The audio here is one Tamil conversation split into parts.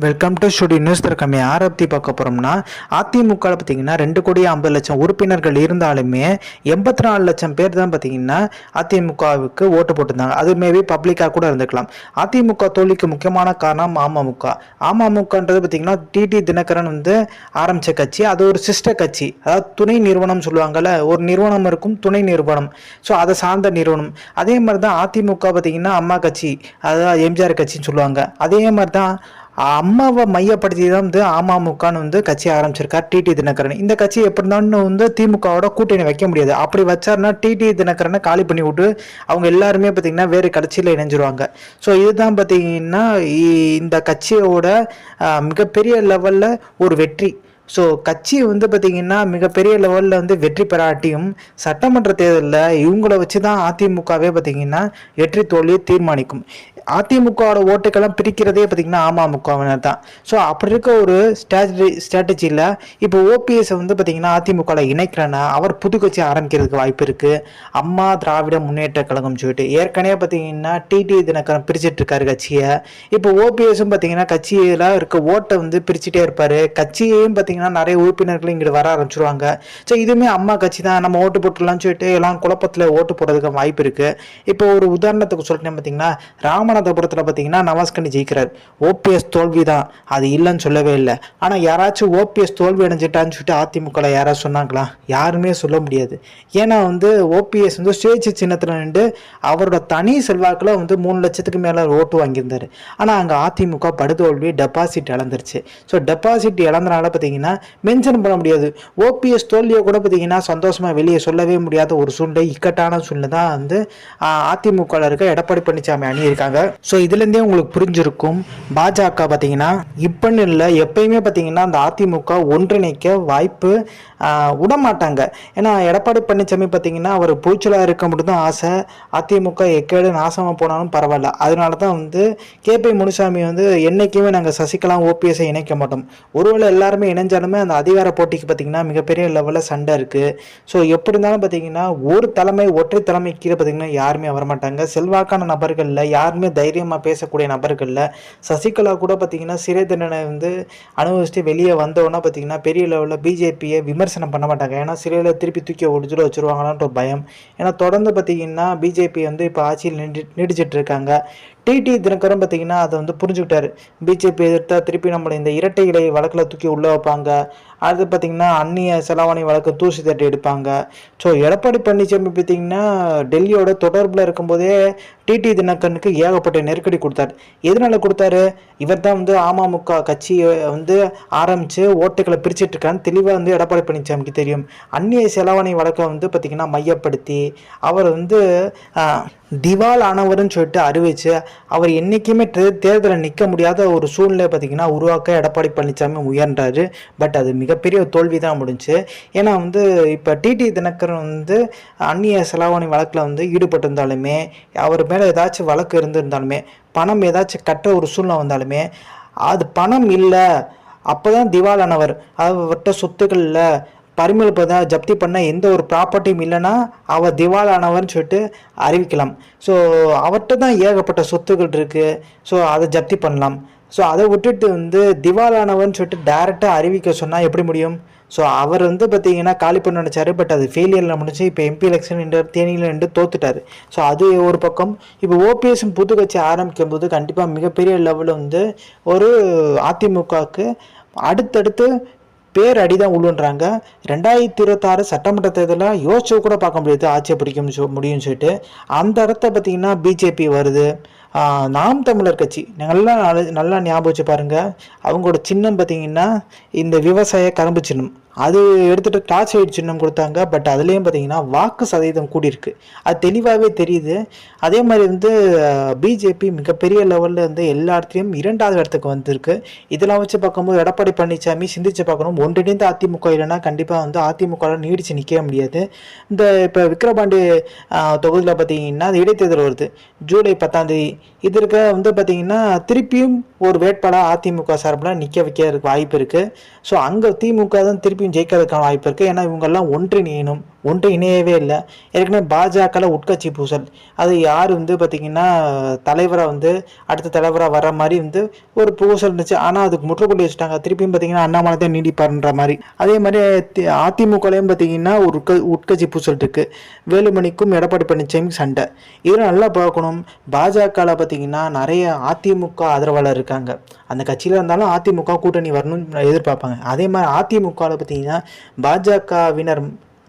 வெல்கம் டு ஸ்டுடியோ நியூஸ் திறக்கமே. யாரை பற்றி பார்க்க போகிறோம்னா அதிமுகவில் பார்த்தீங்கன்னா ரெண்டு கோடி ஐம்பது லட்சம் உறுப்பினர்கள் இருந்தாலுமே எண்பத்தி நாலு லட்சம் பேர் தான் பார்த்தீங்கன்னா அதிமுகவுக்கு ஓட்டு போட்டிருந்தாங்க. அது மேபி பப்ளிக்காக கூட இருந்துக்கலாம். அதிமுக தோல்விக்கு முக்கியமான காரணம் அமமுக. அமமுகன்றது பார்த்தீங்கன்னா டிடி தினகரன் வந்து ஆரம்பித்த கட்சி. அது ஒரு சிஸ்டர் கட்சி. அதாவது துணை நிறுவனம் சொல்லுவாங்கள்ல ஒரு நிறுவனம் இருக்கும் துணை நிறுவனம். ஸோ அதை சார்ந்த நிறுவனம். அதே மாதிரி தான் அதிமுக பார்த்தீங்கன்னா அம்மா கட்சி அதாவது எம்ஜிஆர் கட்சின்னு சொல்லுவாங்க. அதே மாதிரி தான் அம்மாவை மையப்படுத்தி தான் வந்து அமமுகன்னு வந்து கட்சி ஆரம்பிச்சிருக்கார் டிடி தினகரன். இந்த கட்சி எப்படி இருந்தாலும் வந்து திமுகவோட கூட்டணி வைக்க முடியாது. அப்படி வச்சாருன்னா டிடி தினகரனை காலி பண்ணி விட்டு அவங்க எல்லாருமே பார்த்தீங்கன்னா வேறு கட்சியில் இணைஞ்சிருவாங்க. ஸோ இதுதான் பார்த்தீங்கன்னா இ- இந்த கட்சியோட மிகப்பெரிய லெவலில் ஒரு வெற்றி. ஸோ கட்சி வந்து பார்த்திங்கன்னா மிகப்பெரிய லெவலில் வந்து வெற்றி பெறாட்டியும் சட்டமன்ற தேர்தலில் இவங்கள வச்சு தான் அதிமுகவே பார்த்திங்கன்னா வெற்றி தோல்வியை தீர்மானிக்கும். அதிமுகவோட ஓட்டுக்கெல்லாம் பிரிக்கிறதே பார்த்திங்கன்னா அமமுகவினர் தான். ஸோ அப்படி இருக்க ஒரு ஸ்ட்ராட்டஜி ஸ்ட்ராட்டஜியில் இப்போ ஓபிஎஸ் வந்து பார்த்திங்கன்னா அதிமுகவில் இணைக்கிறேன்னா அவர் புது கட்சி ஆரம்பிக்கிறதுக்கு வாய்ப்பு இருக்குது அம்மா திராவிட முன்னேற்ற கழகம் சொல்லிட்டு ஏற்கனவே பார்த்திங்கன்னா டிடி தினகரன் பிரிச்சுட்டு இருக்காரு கட்சியை. இப்போ ஓபிஎஸும் பார்த்திங்கன்னா கட்சியில் இருக்க ஓட்டை வந்து பிரிச்சுட்டே இருப்பார். கட்சியையும் பார்த்திங்கன்னா நிறைய உறுப்பினர்கள் இங்கிட்டு வர ஆரம்பிச்சிருவாங்க. ஸோ இதுவுமே அம்மா கட்சி தான். நம்ம ஓட்டு போட்டுடலாம்னு சொல்லிட்டு எல்லாம் குழப்பத்தில் ஓட்டு போடுறதுக்கு வாய்ப்பு இருக்குது இப்போ ஒரு உதாரணத்துக்கு சொல்லிட்டேன் பார்த்தீங்கன்னா ராமநாதபுரத்தில் பார்த்தீங்கன்னா நவாஸ்கனி ஜெயிக்கிறார். ஓபிஎஸ் தோல்வி தான் அது இல்லைன்னு சொல்லவே இல்லை. ஆனால் யாராச்சும் ஓபிஎஸ் தோல்வி அடைஞ்சிட்டான்னு சொல்லிட்டு அதிமுகவில் யாராவது சொன்னாங்களா? யாருமே சொல்ல முடியாது. ஏன்னா வந்து ஓபிஎஸ் வந்து சுயேட்சை சின்னத்தில் நின்று அவரோட தனி செல்வாக்கில் வந்து மூணு லட்சத்துக்கு மேலே ஓட்டு வாங்கியிருந்தார். ஆனால் அங்கே அதிமுக படுதோல்வி டெபாசிட் இழந்துருச்சு. ஸோ டெபாசிட் இழந்தனால பார்த்தீங்கன்னா மென்ஷன் பண்ண முடியாது. ஓபிஎஸ் தோல்வியை கூட பார்த்தீங்கன்னா சந்தோஷமாக வெளியே சொல்லவே முடியாத ஒரு சூழ்நிலை இக்கட்டான சூழ்நிலை தான் வந்து அதிமுகவில் இருக்க எடப்பாடி பழனிசாமி அணி இருக்காங்க ஸோ இதுலேருந்தே உங்களுக்கு புரிஞ்சிருக்கும். பாஜக பார்த்தீங்கன்னா இப்போன்னு இல்லை எப்பயுமே பார்த்தீங்கன்னா அந்த அதிமுக ஒன்றிணைக்க வாய்ப்பு விடமாட்டாங்க விட மாட்டாங்க ஏன்னா எடப்பாடி பழனிசாமி பார்த்தீங்கன்னா அவர் பூச்சலாக இருக்க மட்டும் தான் ஆசை. அதிமுக எக்கேடு நாசமாக போனாலும் பரவாயில்ல. அதனால தான் வந்து கேபி முனுசாமி வந்து என்றைக்குமே நாங்கள் சசிகலா ஓபிஎஸ்ஸை இணைக்க மாட்டோம். ஒருவேளை எல்லாருமே இணைஞ்சாலுமே அந்த அதிகார போட்டிக்கு பார்த்தீங்கன்னா மிகப்பெரிய லெவலில் சண்டை இருக்குது ஸோ எப்படி இருந்தாலும் பார்த்தீங்கன்னா ஒரு தலைமை ஒற்றை தலைமை கீழே பார்த்தீங்கன்னா யாருமே வரமாட்டாங்க. செல்வாக்கான நபர்களில் யாருமே தைரியமாக பேசக்கூடிய நபர்களில். சசிகலா கூட பார்த்தீங்கன்னா சிறை தண்டனை வந்து அனுபவிச்சுட்டு வெளியே வந்தோன்னா பார்த்தீங்கன்னா பெரிய லெவலில் பிஜேபியை விமர்சனம் பண்ண மாட்டாங்க. ஏன்னா சிறையில் திருப்பி தூக்கி ஒடிச்சுல வச்சுருவாங்களான்ற ஒரு பயம். ஏன்னா தொடர்ந்து பார்த்தீங்கன்னா பிஜேபி வந்து இப்போ ஆட்சியில் நின்று நீடிச்சிட்டு இருக்காங்க. டிடி தினகரும் பார்த்தீங்கன்னா அதை வந்து புரிஞ்சுக்கிட்டாரு. பிஜேபி எதிர்த்தா திருப்பி நம்மளை இந்த இரட்டை இலை வழக்கில் தூக்கி உள்ளே வைப்பாங்க. அது பார்த்தீங்கன்னா அந்நிய செலவாணி வழக்கு தூசி தட்டி எடுப்பாங்க. ஸோ எடப்பாடி பழனிசாமி பார்த்தீங்கன்னா டெல்லியோட தொடர்பில் இருக்கும்போதே டிடி தினகரனுக்கு ஏகப்பட்ட நெருக்கடி கொடுத்தாரு. எதனால் கொடுத்தாரு? இவர் தான் வந்து அமமுக கட்சியை வந்து ஆரம்பித்து ஓட்டுகளை பிரிச்சுட்டு இருக்கான்னு தெளிவாக வந்து எடப்பாடி பழனிசாமிக்கு தெரியும். அந்நிய செலவாணி வழக்கை வந்து பார்த்திங்கன்னா மையப்படுத்தி அவர் வந்து திவால் ஆனவர்னு சொல்லிட்டு அறிவிச்சு அவர் என்றைக்குமே தே தேர்தலில் நிற்க முடியாத ஒரு சூழ்நிலை பார்த்திங்கன்னா உருவாக்க எடப்பாடி பழனிசாமி முயன்றாரு. பட் அது மிகப்பெரிய தோல்வி தான் முடிஞ்சு. ஏன்னா வந்து இப்போ டிடி தினகரன் வந்து அந்நிய செலாவணி வழக்கில் வந்து ஈடுபட்டிருந்தாலுமே அவர் மேலே ஏதாச்சும் வழக்கு இருந்திருந்தாலுமே பணம் ஏதாச்சும் கட்ட ஒரு சூழ்நிலை வந்தாலுமே அது பணம் இல்லை. அப்போ தான் திவாலானவர். அவர்கிட்ட சொத்துக்கள் இல்லை. பறிமுதல் ஜப்தி பண்ண எந்த ஒரு ப்ராப்பர்ட்டியும் இல்லைன்னா அவர் திவாலானவர்னு சொல்லிட்டு அறிவிக்கலாம். ஸோ அவர்கிட்ட தான் ஏகப்பட்ட சொத்துக்கள் இருக்குது ஸோ அதை ஜப்தி பண்ணலாம். ஸோ அதை விட்டுட்டு வந்து திவாலானவர்னு சொல்லிட்டு டேரெக்டாக அறிவிக்க சொன்னால் எப்படி முடியும்? ஸோ அவர் வந்து பார்த்தீங்கன்னா காலி பண்ண நினச்சாரு. பட் அது ஃபெயிலியரில் முடிஞ்சு இப்போ எம்பி எலெக்ஷன் தேனியில் நின்று தோத்துட்டார். ஸோ அது ஒரு பக்கம். இப்போ ஓபிஎஸ் புது கட்சி ஆரம்பிக்கும் போது கண்டிப்பாக மிகப்பெரிய லெவலில் வந்து ஒரு அதிமுகவுக்கு அடுத்தடுத்து பேர் அடி தான் உள்ளுன்றாங்க. ரெண்டாயிரத்தி இருபத்தாறு சட்டமன்ற தேர்தலில் யோசிச்சு கூட பார்க்க முடியாது. ஆட்சியை பிடிக்க முடியும்னு சொல்லிட்டு. அந்த இடத்த பார்த்தீங்கன்னா பிஜேபி வருது. நாம் தமிழர் கட்சி. நல்லா நல்லா ஞாபகம் வச்சு பாருங்கள் அவங்களோட சின்னம் பார்த்தீங்கன்னா இந்த விவசாய கரும்பு சின்னம். அது எடுத்துட்டு டார்ச் லைட் சின்னம் கொடுத்தாங்க. பட் அதுலேயும் பார்த்தீங்கன்னா வாக்கு சதவீதம் கூடியிருக்கு. அது தெளிவாகவே தெரியுது. அதே மாதிரி வந்து பிஜேபி மிகப்பெரிய லெவலில் வந்து எல்லா இடத்துலையும் இரண்டாவது இடத்துக்கு வந்திருக்கு. இதெல்லாம் வச்சு பார்க்கும்போது எடப்பாடி பழனிசாமி சிந்திச்சு பார்க்கணும். ஒன்றிணைந்த அதிமுக இல்லைன்னா கண்டிப்பாக வந்து அதிமுக நீடிச்சு நிற்க முடியாது. இந்த இப்போ விக்ரபாண்டி தொகுதியில் பார்த்தீங்கன்னா அது இடைத்தேர்தல் வருது. ஜூலை பத்தாம் தேதி. இதற்கு வந்து பார்த்தீங்கன்னா திருப்பியும் ஒரு வேட்பாளர் அதிமுக சார்பில் நிற்க வைக்க வாய்ப்பு இருக்குது ஸோ அங்கே திமுக தான் திருப்பி பிஜேபியும் ஜெயிக்கிறதுக்கான வாய்ப்பு இருக்குது ஏன்னா இவங்கெல்லாம் ஒன்றிணையணும். ஒன்றும் இணையவே இல்லை. ஏற்கனவே பாஜகவில் உட்கட்சி பூசல். அது யார் வந்து பார்த்திங்கன்னா தலைவராக வந்து அடுத்த தலைவராக வர மாதிரி வந்து ஒரு பூசல் இருந்துச்சு. ஆனால் அதுக்கு முற்றுப்புள்ளி வச்சுட்டாங்க. திருப்பியும் பார்த்திங்கன்னா அண்ணாமலை தான் நீடிப்பாருன்ற மாதிரி. அதே மாதிரி அதிமுகலையும் பார்த்தீங்கன்னா ஒரு உட்க உட்கட்சி பூசல் இருக்குது வேலுமணிக்கும் எடப்பாடி பழனிசாமி சண்டை. இதெல்லாம் நல்லா பார்க்கணும். பாஜகவில் பார்த்தீங்கன்னா நிறைய அதிமுக ஆதரவாளர் இருக்காங்க. அந்த கட்சியில் இருந்தாலும் அதிமுக கூட்டணி வரணும்னு எதிர்பார்ப்பாங்க. அதே மாதிரி அதிமுகவில் பார்த்தீங்கன்னா பாஜகவினர்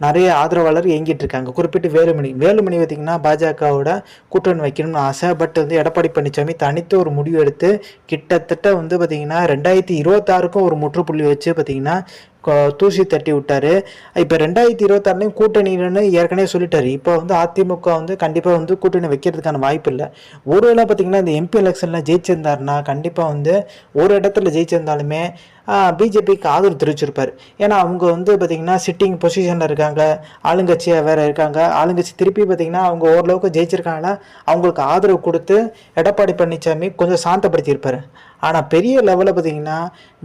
நிறைய ஆதரவாளர் இயங்கிட்டு இருக்காங்க. குறிப்பிட்டு வேலுமணி. வேலுமணி பார்த்தீங்கன்னா பாஜகவோட கூட்டணி வைக்கணும்னு ஆசை. பட் வந்து எடப்பாடி பழனிசாமி தனித்து ஒரு முடிவு எடுத்து கிட்டத்தட்ட வந்து பார்த்தீங்கன்னா ரெண்டாயிரத்தி இருபத்தாறுக்கும் ஒரு முற்றுப்புள்ளி வச்சு பார்த்தீங்கன்னா தூசி தட்டி விட்டார். இப்போ ரெண்டாயிரத்தி இருபத்தாறுலையும் கூட்டணின்னு ஏற்கனவே சொல்லிட்டாரு. இப்போ வந்து அதிமுக வந்து கண்டிப்பாக வந்து கூட்டணி வைக்கிறதுக்கான வாய்ப்பு இல்லை. ஒருவேளை பார்த்தீங்கன்னா இந்த எம்பி எலெக்ஷனில் ஜெயிச்சிருந்தாருன்னா கண்டிப்பாக வந்து ஒரு இடத்துல ஜெயிச்சிருந்தாலுமே பிஜேபிக்கு ஆதரவு தெரிவிச்சிருப்பார். ஏன்னா அவங்க வந்து பார்த்திங்கன்னா சிட்டிங் பொசிஷனில் இருக்காங்க. ஆளுங்கட்சியாக வேறு இருக்காங்க. ஆளுங்கட்சி திருப்பி பார்த்திங்கன்னா அவங்க ஓரளவுக்கு ஜெயிச்சிருக்காங்களா அவங்களுக்கு ஆதரவு கொடுத்து எடப்பாடி பழனிசாமி கொஞ்சம் சாந்தப்படுத்தியிருப்பார். ஆனால் பெரிய லெவலில் பார்த்தீங்கன்னா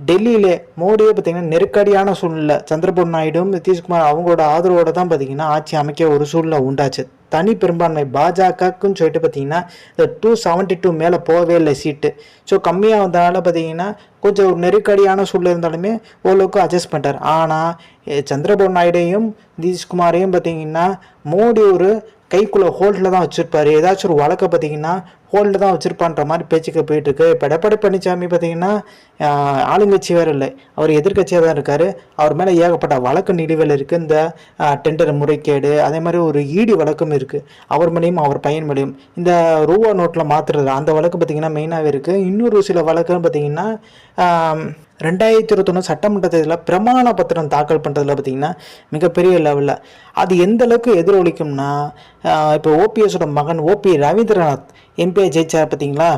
டெல்லியிலே மோடியே பார்த்தீங்கன்னா நெருக்கடியான சூழ்நிலை. சந்திரபாபு நாயுடும் நிதிஷ்குமார் அவங்களோட ஆதரவோட தான் பார்த்தீங்கன்னா ஆட்சி அமைக்க ஒரு சூழ்நிலை உண்டாச்சு. தனி பெரும்பான்மை பாஜகக்குன்னு சொல்லிட்டு பார்த்தீங்கன்னா இந்த டூ செவன்ட்டி டூ மேலே போகவே இல்லை சீட்டு. ஸோ கம்மியாக வந்தனால பார்த்தீங்கன்னா கொஞ்சம் ஒரு நெருக்கடியான சூழ்நிலை இருந்தாலுமே ஓரளவுக்கு அட்ஜஸ்ட் பண்ணிட்டார். ஆனால் சந்திரபாபு நாயுடையும் நிதிஷ்குமாரையும் பார்த்தீங்கன்னா மோடி ஒரு கைக்குள்ளே ஹோல்டில் தான் வச்சுருப்பாரு. ஏதாச்சும் ஒரு வழக்கை பார்த்தீங்கன்னா ஹோல்டில் தான் வச்சுருப்பான்ற மாதிரி பேச்சுக்கு போயிட்டுருக்கு. இப்போ எடப்பாடி பழனிசாமி பார்த்தீங்கன்னா ஆளுங்கட்சி வேறு இல்லை. அவர் எதிர்க்கட்சியாக தான் இருக்கார். அவர் மேலே ஏகப்பட்ட வழக்கு நிலுவையில் இருக்குது இந்த டெண்டர் முறைகேடு அதே மாதிரி ஒரு ஈடி வழக்கும் இருக்குது அவர் மேலேயும் அவர் பையன் மேலேயும். இந்த ரூபா நோட்டில் மாற்றுறது அந்த வழக்கு பார்த்தீங்கன்னா மெயினாகவே இருக்குது இன்னொரு சில வழக்குன்னு பார்த்தீங்கன்னா ரெண்டாயிரத்தி இருபத்தொன்று சட்டமன்ற தேர்தலில் பிரமாண பத்திரம் தாக்கல் பண்ணுறதுல பார்த்தீங்கன்னா மிகப்பெரிய லெவலில் அது எந்த அளவுக்கு எதிரொலிக்கும்னா இப்போ ஓபிஎஸோட மகன் ஓபி ரவீந்திரநாத் எம்பிஐ ஜெயிச்சார் பார்த்தீங்களா?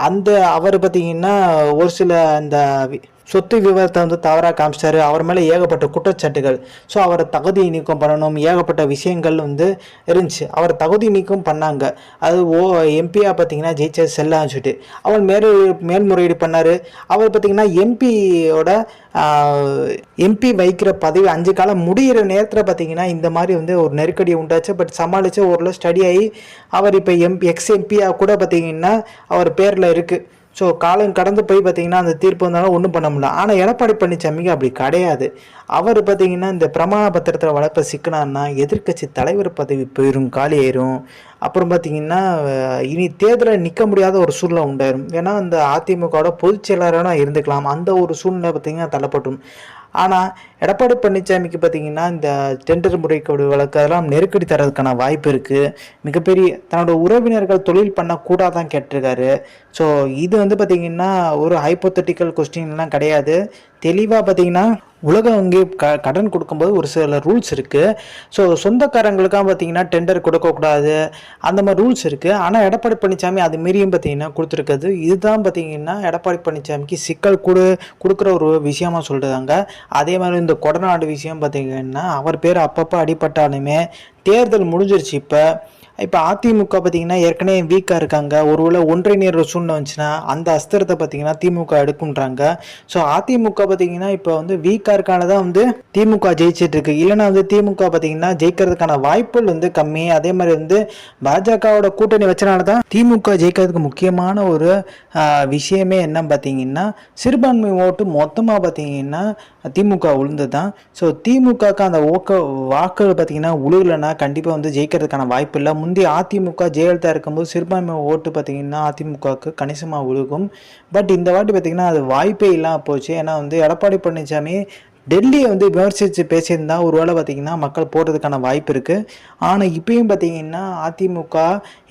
அந்த அவர் பார்த்தீங்கன்னா ஒரு சில அந்த சொத்து விவரத்தை வந்து தவறாக காமிச்சிட்டாரு. அவர் மேலே ஏகப்பட்ட குற்றச்சாட்டுகள். ஸோ அவரை தகுதி நீக்கம் பண்ணணும். ஏகப்பட்ட விஷயங்கள் வந்து இருந்துச்சு. அவர் தகுதி நீக்கம் பண்ணாங்க. அது ஓ எம்பியாக பார்த்தீங்கன்னா ஜெயிச்ச செல்லான்னு சொல்லிட்டு. அவர் மேல் மேல்முறையீடு பண்ணார். அவர் பார்த்தீங்கன்னா எம்பியோட எம்பி வைக்கிற பதவி அஞ்சு காலம் முடிகிற நேரத்தில் பார்த்தீங்கன்னா இந்த மாதிரி வந்து ஒரு நெருக்கடி உண்டாச்சு. பட் சமாளித்து ஓரளவு ஸ்டடி ஆகி அவர் இப்போ எம் எக்ஸ் எம்பியாக கூட பார்த்தீங்கன்னா அவர் பேரில் இருக்குது ஸோ காலம் கடந்து போய் பார்த்தீங்கன்னா அந்த தீர்ப்பு வந்தாலும் ஒன்றும் பண்ண முடியல. ஆனால் எடப்பாடி பழனிசாமிக்கு அப்படி கிடையாது. அவர் பார்த்தீங்கன்னா இந்த பிரமாண பத்திரத்தில் வளர்ப்ப சிக்கினார்னா எதிர்க்கட்சி தலைவர் பதவி போயிடும் காலியாயிரும் அப்புறம் பார்த்தீங்கன்னா இனி தேர்தலில் நிற்க முடியாத ஒரு சூழ்நிலை உண்டாயிரும். ஏன்னா அந்த அதிமுகவோட பொதுச் செயலாளராக இருந்துக்கலாம். அந்த ஒரு சூழ்நிலை பார்த்தீங்கன்னா தள்ளப்பட்டும் ஆனால் எடப்பாடி பழனிசாமிக்கு பார்த்தீங்கன்னா இந்த டெண்டர் முறைகேடு வழக்கு அதெல்லாம் நெருக்கடி தரதுக்கான வாய்ப்பு இருக்குது மிகப்பெரிய தன்னோட உறவினர்கள் தொழில் பண்ணக்கூடாதான் கேட்டிருக்காரு. ஸோ இது வந்து பார்த்திங்கன்னா ஒரு ஹைப்போத்தட்டிக்கல் கொஸ்டின்லாம் கிடையாது. தெளிவாக பார்த்தீங்கன்னா உலக வங்கி க கடன் கொடுக்கும்போது ஒரு சில ரூல்ஸ் இருக்குது ஸோ சொந்தக்காரங்களுக்காக பார்த்தீங்கன்னா டெண்டர் கொடுக்கக்கூடாது அந்த மாதிரி ரூல்ஸ் இருக்குது ஆனால் எடப்பாடி பழனிசாமி அது மீறியும் பார்த்தீங்கன்னா கொடுத்துருக்குது இதுதான் பார்த்தீங்கன்னா எடப்பாடி பழனிசாமிக்கு சிக்கல் கொடு கொடுக்குற ஒரு விஷயமா சொல்கிறாங்க அதே மாதிரி இந்த கொடநாடு விஷயம் பார்த்தீங்கன்னா அவர் பேர் அப்பப்போ அடிபட்டாலுமே தேர்தல் முடிஞ்சிருச்சு இப்போ. இப்போ அதிமுக பார்த்தீங்கன்னா ஏற்கனவே வீக்காக இருக்காங்க. ஒருவேளை ஒன்றிணைற சூழ்நிலை வந்துச்சுன்னா அந்த அஸ்திரத்தை பார்த்தீங்கன்னா திமுக எடுக்குன்றாங்க ஸோ அதிமுக பார்த்தீங்கன்னா இப்போ வந்து வீக்காக இருக்கான தான் வந்து திமுக ஜெயிச்சிட்டு இருக்கு. இல்லைன்னா வந்து திமுக பார்த்தீங்கன்னா ஜெயிக்கிறதுக்கான வாய்ப்புகள் வந்து கம்மி. அதே மாதிரி வந்து பாஜகவோட கூட்டணி வச்சனால தான் திமுக ஜெயிக்கிறதுக்கு முக்கியமான ஒரு விஷயமே என்ன பார்த்தீங்கன்னா சிறுபான்மை ஓட்டு மொத்தமாக பார்த்தீங்கன்னா திமுக உளுந்து தான் ஸோ திமுகக்கு அந்த ஓக்க வாக்குகள் பார்த்தீங்கன்னா உழுகலைன்னா கண்டிப்பாக வந்து ஜெயிக்கிறதுக்கான வாய்ப்பு இல்லை. முந்தைய அதிமுக ஜெயலலிதா இருக்கும்போது சிறுபான்மை ஓட்டு பார்த்திங்கன்னா அதிமுகவுக்கு கணிசமாக விழுகும் பட் இந்த வாட்டி பார்த்திங்கன்னா அது வாய்ப்பே இல்லாமல் போச்சு. ஏன்னா வந்து எடப்பாடி பழனிசாமி டெல்லியை வந்து விமர்சித்து பேசியிருந்தா ஒரு வேளை பார்த்திங்கன்னா மக்கள் போடுறதுக்கான வாய்ப்பு இருக்குது ஆனால் இப்பயும் பார்த்தீங்கன்னா அதிமுக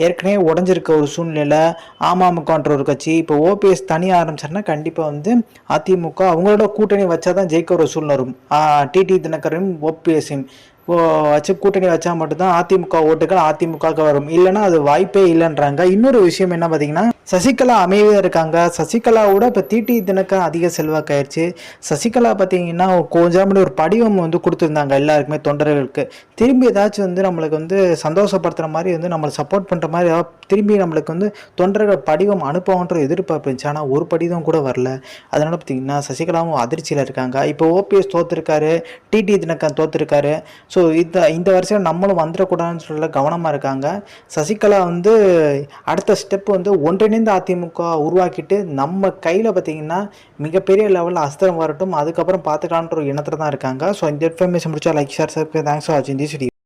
ஏற்கனவே உடஞ்சிருக்க ஒரு சூழ்நிலையில் அமமுகன்ற ஒரு கட்சி இப்போ ஓபிஎஸ் தனியாக ஆரம்பிச்சாருன்னா கண்டிப்பாக வந்து அதிமுக அவங்களோட கூட்டணி வச்சா தான் ஜெயிக்க ஒரு சூழ்நிலை வரும். டிடி தினகரும் ஓபிஎஸ்ஸையும் வச்சு கூட்டணி வச்சா மட்டும்தான் அதிமுக ஓட்டுகள் அதிமுகவுக்கு வரும். இல்லைன்னா அது வாய்ப்பே இல்லைன்றாங்க. இன்னொரு விஷயம் என்ன பார்த்தீங்கன்னா சசிகலா அமைதியாக இருக்காங்க. சசிகலாவோட இப்போ டிடி தினக்க அதிக செல்வாக்காயிருச்சு. சசிகலா பார்த்தீங்கன்னா கொஞ்சம் ஒரு படிவம் வந்து கொடுத்துருந்தாங்க எல்லாருக்குமே தொண்டர்களுக்கு. திரும்பி ஏதாச்சும் வந்து நம்மளுக்கு வந்து சந்தோஷப்படுத்துகிற மாதிரி வந்து நம்மளை சப்போர்ட் பண்ணுற மாதிரி ஏதாவது திரும்பி நம்மளுக்கு வந்து தொண்டர்கள் படிவம் அனுப்புவோன்ற எதிர்பார்ப்பு இருந்துச்சு. ஆனால் ஒரு படிவம் கூட வரல. அதனால் பார்த்தீங்கன்னா சசிகலாவும் அதிர்ச்சியில் இருக்காங்க. இப்போ ஓபிஎஸ் தோற்றுருக்காரு டிடி தினக்கன் தோற்றுருக்காரு ஸோ இந்த இந்த வருஷம் நம்மளும் வந்துடக்கூடாதுன்னு சொல்ல கவனமாக இருக்காங்க. சசிகலா வந்து அடுத்த ஸ்டெப் வந்து ஒன்றிணைந்த அதிமுக உருவாக்கிட்டு நம்ம கையில் பார்த்தீங்கன்னா மிகப்பெரிய லெவலில் அஸ்திரம் வரட்டும். அதுக்கப்புறம் பார்த்துக்கலான்ற ஒரு எண்ணத்தில் தான் இருக்காங்க. ஸோ இந்த இன்ஃபர்மேஷன் முடிச்சா like share sir thanks for வாட்சிங் திஸ் வீடியோ